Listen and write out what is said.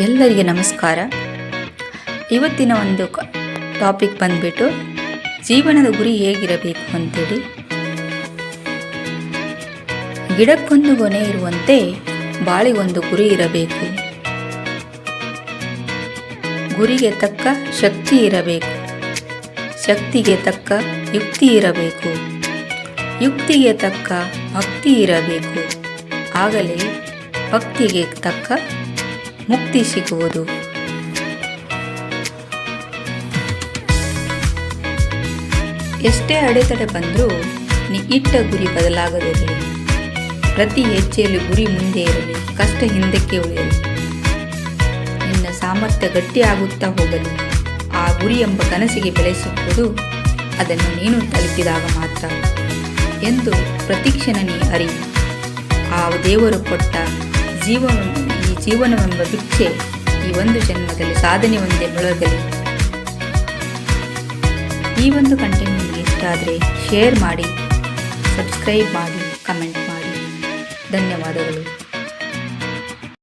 ಎಲ್ಲರಿಗೆ ನಮಸ್ಕಾರ. ಇವತ್ತಿನ ಒಂದು ಟಾಪಿಕ್ ಬಂದ್ಬಿಟ್ಟು ಜೀವನದ ಗುರಿ ಹೇಗಿರಬೇಕು ಅಂತೇಳಿ. ಗಿಡಕ್ಕೊಂದು ಗೊನೆ ಇರುವಂತೆ ಬಾಳಿಗೊಂದು ಗುರಿ ಇರಬೇಕು. ಗುರಿಗೆ ತಕ್ಕ ಶಕ್ತಿ ಇರಬೇಕು. ಶಕ್ತಿಗೆ ತಕ್ಕ ಯುಕ್ತಿ ಇರಬೇಕು. ಯುಕ್ತಿಗೆ ತಕ್ಕ ಭಕ್ತಿ ಇರಬೇಕು. ಆಗಲೇ ಭಕ್ತಿಗೆ ತಕ್ಕ ಮುಕ್ತಿ ಸಿಗುವುದು. ಎಷ್ಟೇ ಅಡೆತಡೆ ಬಂದರೂ ನೀ ಇಟ್ಟ ಗುರಿ ಬದಲಾಗದಿರಲಿ. ಪ್ರತಿ ಹೆಜ್ಜೆಯಲ್ಲಿ ಗುರಿ ಮುಂದೆ ಇರಲಿ, ಕಷ್ಟ ಹಿಂದಕ್ಕೆ ಉಳಿಯಲಿ. ನಿನ್ನ ಸಾಮರ್ಥ್ಯ ಗಟ್ಟಿಯಾಗುತ್ತಾ ಹೋಗಲಿ. ಆ ಗುರಿ ಎಂಬ ಕನಸಿಗೆ ಬೆಲೆ ಅದನ್ನು ನೀನು ತಲುಪಿದಾಗ ಮಾತ್ರ ಎಂದು ಪ್ರತಿಕ್ಷಣ ನೀ ಅರಿ ಆ ದೇವರು ಕೊಟ್ಟ ಜೀವನ ಈ ಜೀವನವೆಂಬ ಭಿಕ್ಷೆ ಈ ಒಂದು ಜನ್ಮದಲ್ಲಿ, ಸಾಧನೆ ಒಂದೇ ಬೆಳಗಲಿ ಈ ಒಂದು ಕಂಟೆಂಟ್ ನಿಮಗೆ ಇಷ್ಟ ಆದರೆ ಶೇರ್ ಮಾಡಿ ಸಬ್ಸ್ಕ್ರೈಬ್ ಮಾಡಿ ಕಮೆಂಟ್ ಮಾಡಿ. ಧನ್ಯವಾದಗಳು.